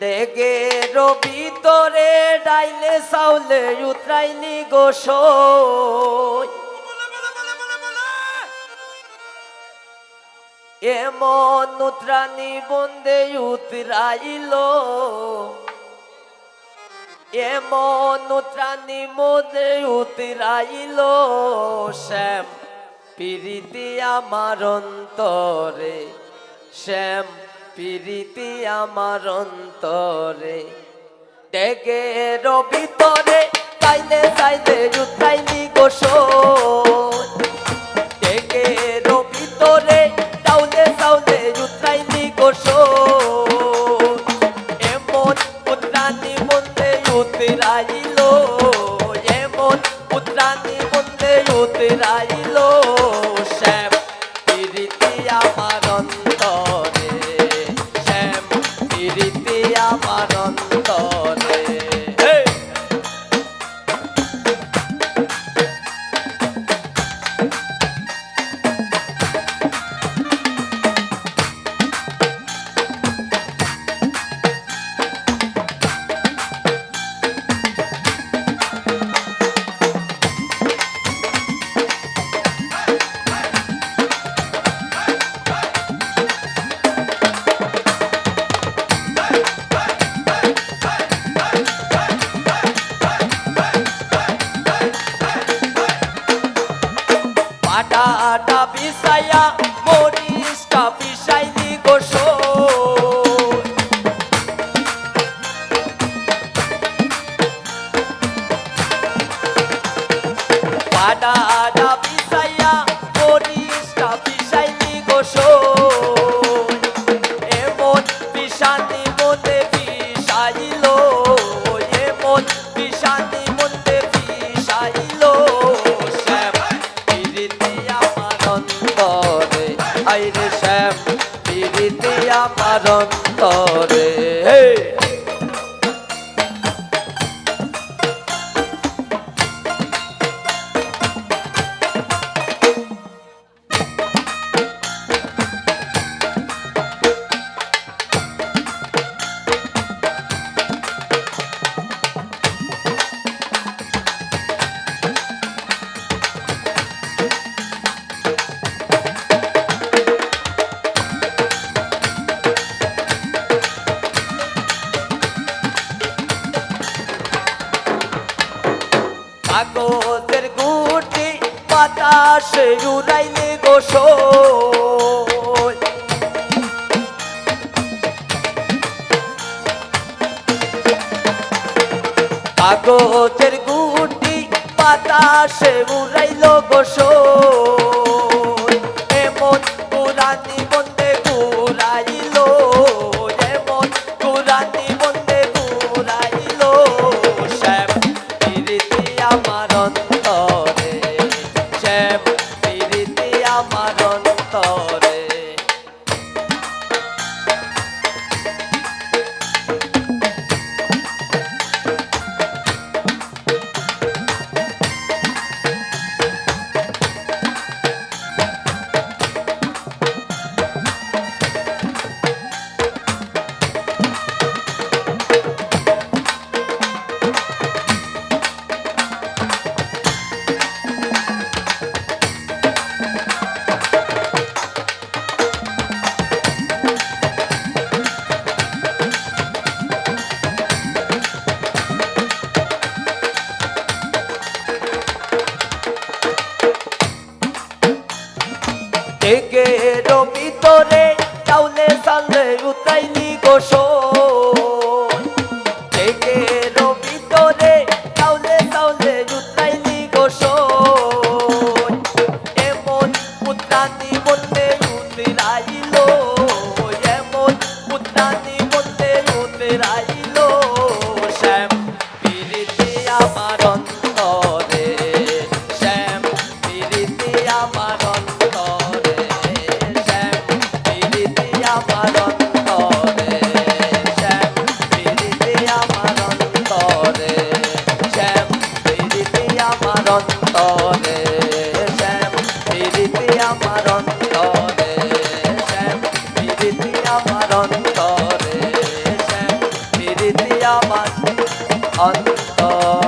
ডেগে ভিতরে ডাইলে চাউলে উতরাইলি গোস এমন উতরানি বন্দে উতরাইল। এমন উতরানি মধ্যে উতরাইল। শ্যাম, পিরিতি আমার অন্তরে। শ্যাম পিরিতি আমার অন্তরে। ডেগে ভিতরে চাইলে চাইলে উতরাইলি গোস ডেকে ভিতরে চাউলে চাউলে উতরাইলি গোস এমন পুত্রানি মন্দে উতরাইল। এমন পুত্রানি মন্দে উতরাইল। আমার বাতাসে উড়াইলে গোস কাগজের গুটি বাতাসে উড়াইল গোস এমন পুরানি থেকে ভিতরে চাউলে চালে উতাইলি গোস থেকে ভিতরে চাউলে চাউলে পুত্রানি বলতে উতরাইল এমন অন্তরে শ্যাম আমার অন্তরে